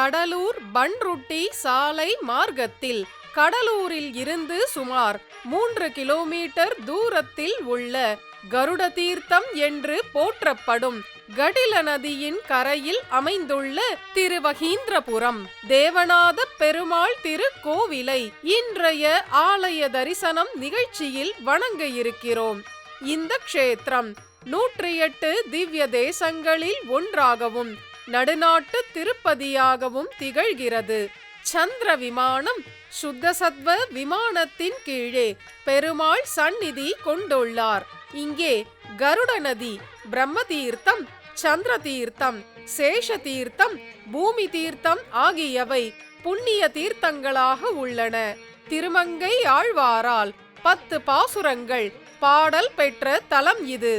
கடலூர் பன்ருட்டி சாலை மார்க்கத்தில் கடலூரில் இருந்து சுமார் மூன்று கிலோமீட்டர் தூரத்தில் உள்ள கருட தீர்த்தம் என்று போற்றப்படும் கடில நதியின் கரையில் அமைந்துள்ள திருவகீந்திரபுரம் தேவநாத பெருமாள் திருக்கோவிலை இன்றைய ஆலய தரிசனம் நிகழ்ச்சியில் வணங்க இருக்கிறோம் இந்த க்ஷேத்திரம் நூற்றி எட்டு திவ்ய தேசங்களில் ஒன்றாகவும் நடுநாட்டு திருப்பதியாகவும் திகழ்கிறது. சந்திர விமானம் சுத்தசத்வ விமானத்தின் கீழே பெருமாள் சந்நிதி கொண்டுள்ளார். இங்கே கருட நதி பிரம்ம தீர்த்தம் சந்திர தீர்த்தம் சேஷ தீர்த்தம் பூமி தீர்த்தம் ஆகியவை புண்ணிய தீர்த்தங்களாக உள்ளன. திருமங்கை ஆழ்வாரால் பத்து பாசுரங்கள் பாடல் பெற்ற தலம் இது.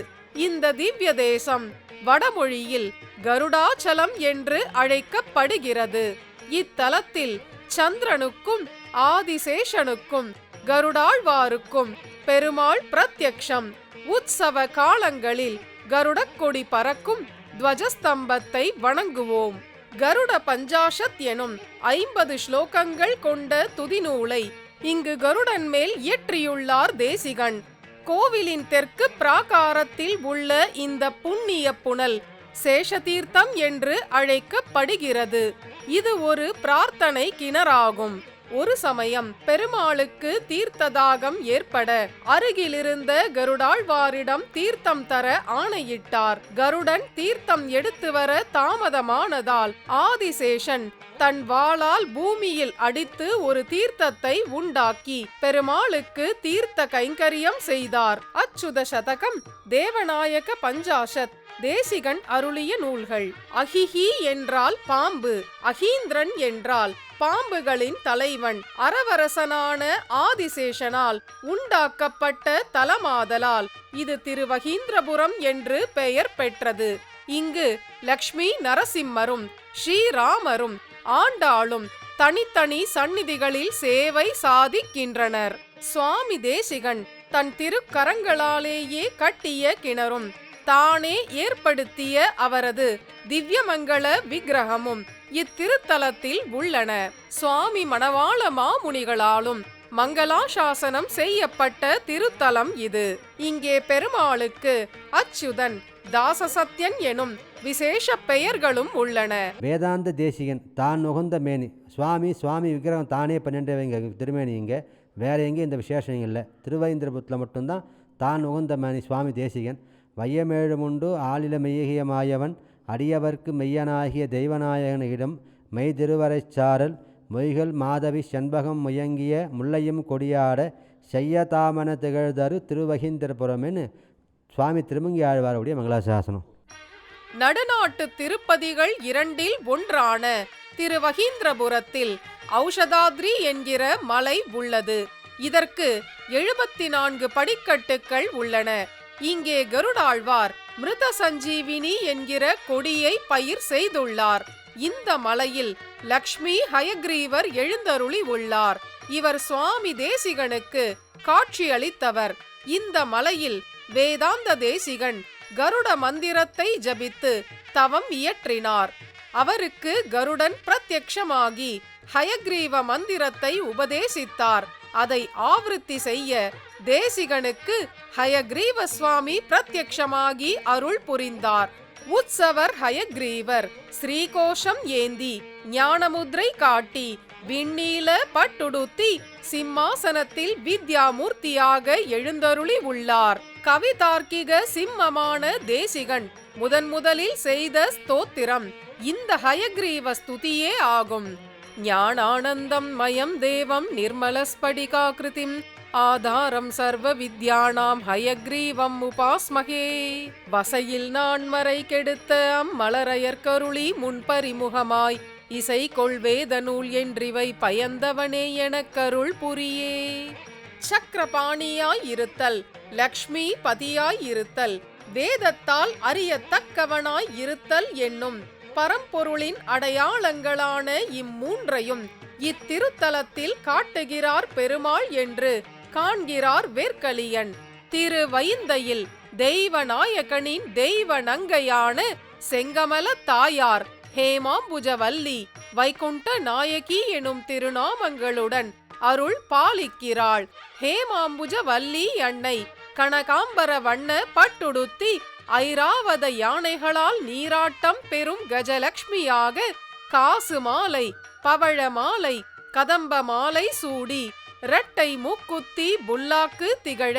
இந்த திவ்ய தேசம் வடமொழியில் கருடாச்சலம் என்று அழைக்கப்படுகிறது. இத்தலத்தில் சந்திரனுக்கும் ஆதிசேஷனுக்கும் கருடாழ்வாருக்கும் பெருமாள் பிரத்யக்ஷம். உற்சவ காலங்களில் கருடக்கொடி பறக்கும் துவஜஸ்தம்பத்தை வணங்குவோம். கருட பஞ்சாஷத் எனும் ஐம்பது ஸ்லோகங்கள் கொண்ட துதிநூலை இங்கு கருடன் மேல் இயற்றியுள்ளார் தேசிகன். கோவிலின் தெற்கு பிராகாரத்தில் உள்ள இந்த புண்ணிய புனல் சேஷதீர்த்தம் என்று அழைக்கப்படுகிறது. இது ஒரு பிரார்த்தனை கிணறாகும். ஒரு சமயம் பெருமாளுக்கு தீர்த்ததாகம் ஏற்பட அருகிலிருந்த கருடாழ்வாரிடம் தீர்த்தம் தர ஆணையிட்டார். கருடன் தீர்த்தம் எடுத்து வர தாமதமானதால் ஆதிசேஷன் தன் வாளால் பூமியில் அடித்து ஒரு தீர்த்தத்தை உண்டாக்கி பெருமாளுக்கு தீர்த்த கைங்கரியம் செய்தார். அச்சுத சதகம் தேவநாயக பஞ்சாஷத் தேசிகன் அருளிய நூல்கள். அஹிஹி என்றால் பாம்பு அஹீந்திரன் என்றால் பாம்புகளின் தலைவன் அரவரசனான ஆதிசேஷனால் உண்டாக்கப்பட்ட தலமாதலால் இது திருவகீந்திரபுரம் என்று பெயர் பெற்றது. இங்கு லக்ஷ்மி நரசிம்மரும் ஸ்ரீராமரும் ஆண்டாளும் தனித்தனி சந்நிதிகளில் சேவை சாதிக்கின்றனர். சுவாமி தேசிகன் தன் திருக்கரங்களாலேயே கட்டிய கிணறும் தானே ஏற்படுத்திய அவரது திவ்யமங்கள விக்கிரகமும் இத்திருத்தலத்தில் உள்ளன. சுவாமி மணவாள மாமுனிகளாலும் மங்களாசாசனம் செய்யப்பட்ட திருத்தலம் இது. இங்கே பெருமாளுக்கு அச்சுதன் தாசசத்யன் எனும் விசேஷ பெயர்களும் உள்ளன. வேதாந்த தேசிகன் தான் நுகர்ந்த மேனி. சுவாமி சுவாமி விக்கிரகம் தானே பண்ணின்றவங்க திருமேனி இங்கே. வேற எங்கேயும் இந்த விசேஷம் இல்லை. திருவைந்திரபுரத்தில் மட்டும்தான் தான் உகந்த மேனி சுவாமி தேசிகன். வையமேழுமுண்டு ஆளில மெய்யகியமாயவன் அடியவர்க்கு மெய்யனாகிய தெய்வநாயகனிடம் மெய் திருவரைச் சாரல் மொய்கள் மாதவி செண்பகம் முயங்கிய முல்லையும் கொடியாட செய்யதாமன திகழ்தரு திருவகிந்திரபுரம்னு சுவாமி திருமங்கி ஆழ்வாருடைய மங்களாசாசனம். நடுநாட்டு திருப்பதிகள் இரண்டில் ஒன்றான திருவகீந்திரபுரத்தில் ஔஷதாத்ரி என்கிற மலை உள்ளது. இதற்கு எழுபத்தி நான்கு படிக்கட்டுகள் உள்ளன. இங்கே கருடாழ்வார். மிருத சஞ்சீவினி என்கிற கொடியை பயிர் செய்துள்ளார். இந்த மலையில் லக்ஷ்மி ஹயக்ரீவர் எழுந்தருளி உள்ளார். இவர் சுவாமி தேசிகனுக்கு காட்சியளித்தவர். இந்த மலையில் வேதாந்த தேசிகன் கருட மந்திரத்தை ஜபித்து தவம் இயற்றினார். அவருக்கு கருடன் பிரத்யக்ஷமாகி ஹயக்ரீவ மந்திரத்தை உபதேசித்தார். அதை ஆவருத்தி செய்ய தேசிகனுக்கு ஹயக்ரீவ சுவாமி பிரத்யக்ஷமாகி அருள் புரிந்தார். உற்சவர் ஹயக்ரீவர் ஸ்ரீகோஷம் ஏந்தி ஞானமுத்ரை காட்டி விண்ணீல பட்டுடுத்தி சிம்மாசனத்தில் வித்யாமூர்த்தியாக எழுந்தருளி உள்ளார். கவிதார்க்கிக சிம்மமான தேசிகன் முதன் முதலில் செய்த ஸ்தோத்திரம். இந்த ஹயக்ரீவ ஸ்துதியே ஆகும். ஞானானந்தம் மயம் தேவம் நிர்மலஸ்படிகாகிருதிம் ஆதாரம் சர்வ வித்யானாம் ஹயக்ரீவம் உபாஸ்மகே. வசையில் நான் மறை கெடுத்த அம்மலரையற்கருளி முன்பறிமுகமாய் இசை கொள்வேத நூல் என்றிவை பயந்தவனே எனக்கருள் புரியே. சக்கரபாணியாய் இருத்தல் லக்ஷ்மி பதியாய் இருத்தல் வேதத்தால் அறியத்தக்கவனாய் இருத்தல் என்னும் பரம்பொருளின் அடையாளங்களான இம்மூன்றையும் இத்திருத்தலத்தில் காட்டுகிறார் பெருமாள் என்று காண்கிறார் வேர்க்கலியன். திருவைந்தையில் தெய்வநாயகனின் தெய்வ நங்கையான செங்கமல தாயார் ஹேமாம்புஜவல்லி வைகுண்ட நாயகி எனும் திருநாமங்களுடன் அருள் பாலிக்கிறாள். ஹேமாம்புஜவல்லி அன்னை கனகாம்பர வண்ண பட்டுடுத்தி ஐராவத யானைகளால் நீராட்டம் பெறும் கஜலக்ஷ்மியாக காசு மாலை பவழ மாலை கதம்ப மாலை சூடி இரட்டை மூக்குத்தி புல்லாக்கு திகழ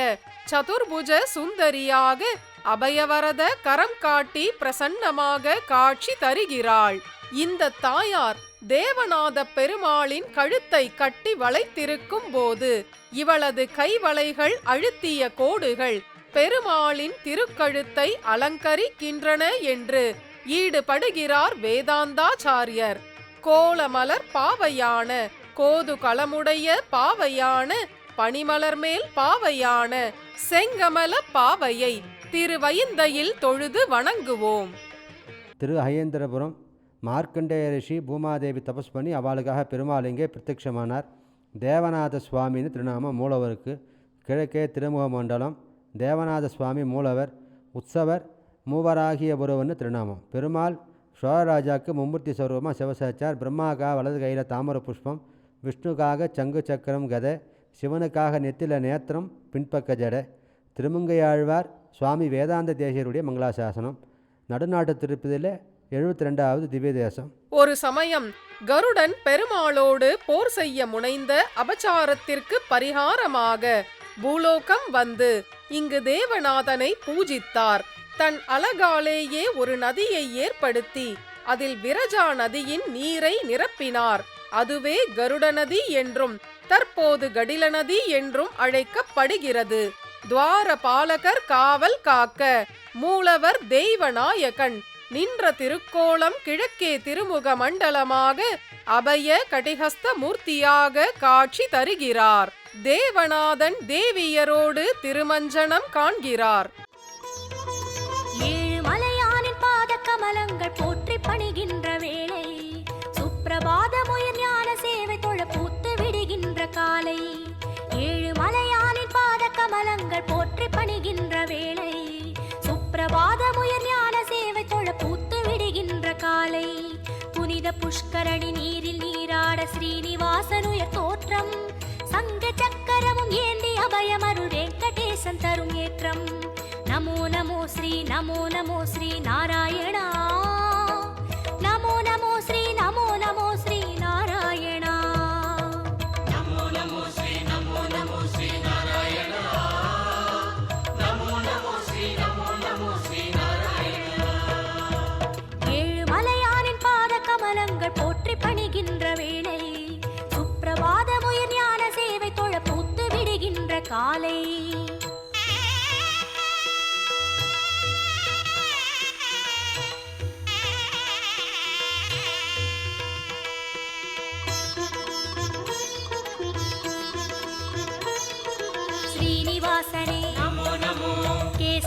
சதுர்புஜ சுந்தரியாக அபயவரத கரம் காட்டி பிரசன்னமாக காட்சி தருகிறாள். இந்த தாயார் தேவநாத பெருமாளின் கழுத்தை கட்டி வளைத்திருக்கும் போது இவளது கைவளைகள் அழுத்திய கோடுகள் பெருமாளின் திருக்கழுத்தை அலங்கரிக்கின்றன என்று ஈடுபடுகிறார் வேதாந்தாச்சாரியர். கோலமலர் பாவையான கோது களமுடைய பாவையான பனிமலர் மேல் பாவையான செங்கமல பாவையை திருவயந்தையில் தொழுது வணங்குவோம். திரு அயேந்திரபுரம் மார்க்கண்டேய ரிஷி பூமாதேவி தபஸ் பண்ணி அவளுக்காக பெருமாள் இங்கே பிரத்யட்சமானார் தேவநாத சுவாமின்னு திருநாமம் மூலவருக்கு கிழக்கே திருமுக மண்டலம். தேவநாத சுவாமி மூலவர் உற்சவர் மூவராகிய ஒருவன்னு திருநாமம். பெருமாள் சோழராஜாவுக்கு மும்மூர்த்தி ஸ்வரூபமாக சிவசேச்சார் பிரம்மாக்கா வலது கையில் தாமர புஷ்பம் விஷ்ணுக்காக சங்கு சக்கரம் கதை சிவனுக்காக நெத்தில நேத்திரம் பின்பக்க ஜடை. திருமங்கையாழ்வார் சுவாமி வேதாந்த தேசியருடைய மங்களாசாசனம். நடுநாட்டு திருப்பதியில் எழுபத்தி ரெண்டாவது திவ்ய தேசம் ஒரு சமயம் கருடன் பெருமாளோடு போர் செய்ய முனைந்த அபச்சாரத்திற்கு பரிகாரமாக பூலோகம் வந்து இங்கு தேவநாதனை பூஜித்தார். தன் அழகாலேயே ஒரு நதியை ஏற்படுத்தி அதில் விரஜா நதியின் நீரை நிரப்பினார். அதுவே கருட நதி என்றும் தற்போது கடில நதி என்றும் அழைக்கப்படுகிறது. துவார பாலகர் காவல் காக்க மூலவர் தெய்வநாயகன் நின்ற திருக்கோலம் கிழக்கே திருமுக மண்டலமாக அபய கடிகஸ்த மூர்த்தியாக காட்சி தருகிறார். தேவநாதன் தேவியரோடு திருமஞ்சனம் காண்கிறார். ஏழு மலையானின் பாத கமலங்கள் போற்றி பணிகின்ற வேளை சுப்பிரபாத புஷ்கரணி நீரில் நீராட ஸ்ரீனிவாசனுயர் தோற்றம் சங்க சக்கரமும் ஏந்தி அபயமருள் வெங்கடேசன் தரும் ஏற்றம் நமோ நமோ ஸ்ரீ நமோ நமோ ஸ்ரீ நாராயணா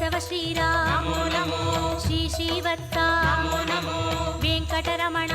కేశవ శ్రీరామ శ్రీ శ్రీవత్స వెంకటరమణ.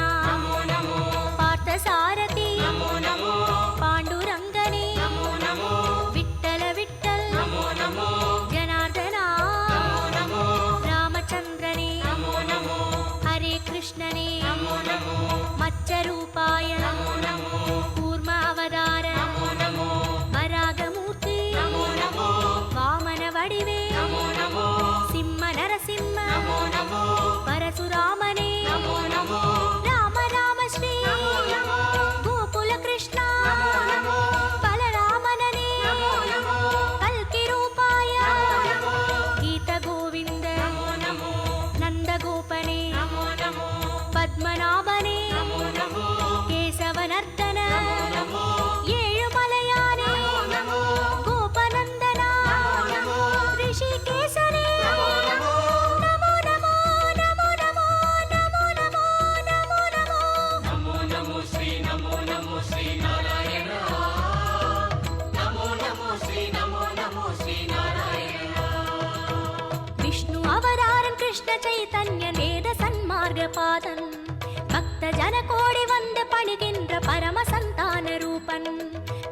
பல கோடி வந்து பணிகின்ற பரம சந்தான ரூபன்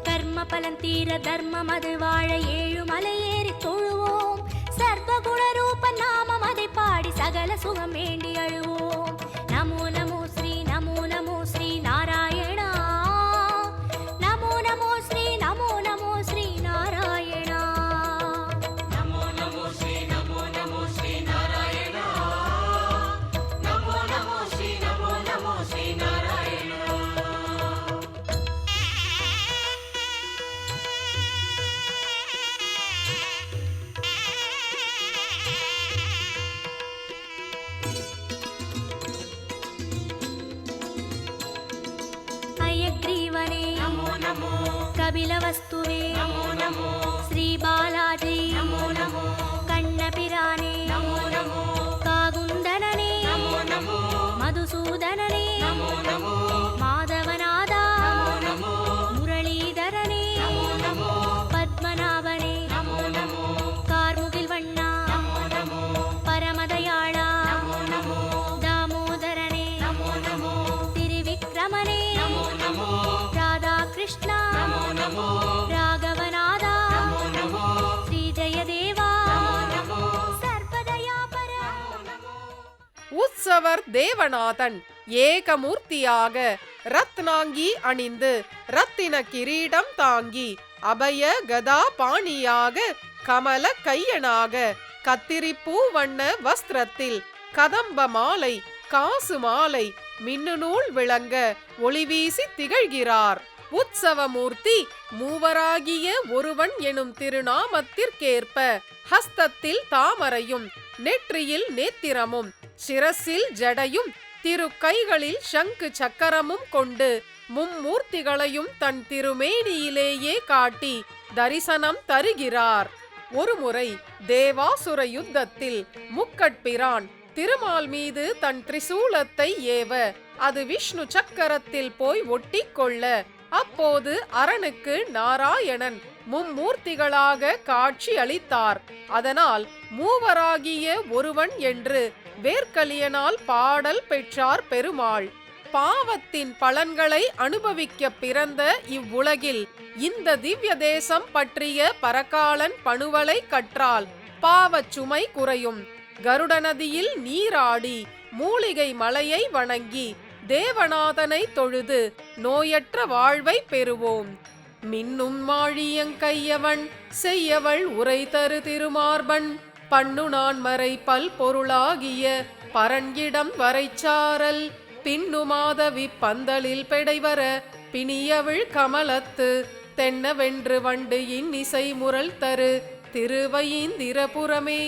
கர்ம பலன் தீர தர்மம் அது வாழ ஏழு மலையேறி தொழுவோம். சர்வகுண ரூப நாமம் அதை பாடி சகல சுகம் வேண்டி அழுவோம். కపిలవస్తువే శ్రీ బాలాజీ. தேவர் தேவநாதன் ஏகமூர்த்தியாக ரத்னாங்கி அணிந்து ரத்தின கிரீடம் தாங்கி அபய கதா பாணியாக கமல கையனாக கத்திரிப்பூ வண்ண வஸ்திரத்தில் கதம்ப மாலை காசு மாலை மின்னுநூல் விளங்க ஒளிவீசி திகழ்கிறார். உற்சவமூர்த்தி மூவராகிய ஒருவன் எனும் திருநாமத்திற்கேற்ப ஹஸ்தத்தில் தாமரையும் நெற்றியில் நேத்திரமும் சிரசில் ஜடையும் திரு கைகளில் சங்கு சக்கரமும் கொண்டு மும்மூர்த்திகளையும் தன் திருமேனியிலேயே காட்டி தரிசனம் தருகிறார். ஒருமுறை தேவாசுர யுத்தத்தில் முக்கட்பிரான் திருமால் மீது தன் திரிசூலத்தை ஏவ அது விஷ்ணு சக்கரத்தில் போய் ஒட்டிக்கொள்ள அப்போது அரணுக்கு நாராயணன் மும்மூர்த்திகளாக காட்சி அளித்தார். அதனால் மூவராகிய ஒருவன் என்று வேர்க்கலியனால் பாடல் பெற்றார் பெருமாள். பாவத்தின் பலன்களை அனுபவிக்க பிறந்த இவ்வுலகில் இந்த திவ்ய தேசம் பற்றிய பரக்காலன் பணுவலை கற்றால் பாவச் சுமை குறையும். கருட நதியில் நீராடி மூலிகை மலையை வணங்கி தேவநாதனை தொழுது நோயற்ற வாழ்வை பெறுவோம். மின்னும் மாழியங்கையவன் செய்யவள் உரை தரு திருமார்பன். பண்ணு நான் மறை பல் பொருளாகிய பரங்கிடம் வரைச்சாரல் பின்னுமாதவி பந்தலில் பெடைவர பிணியவிழ் கமலத்து. தென்னவென்று வண்டு இன்னிசை முரல் தரு திருவையீந்திரபுரமே.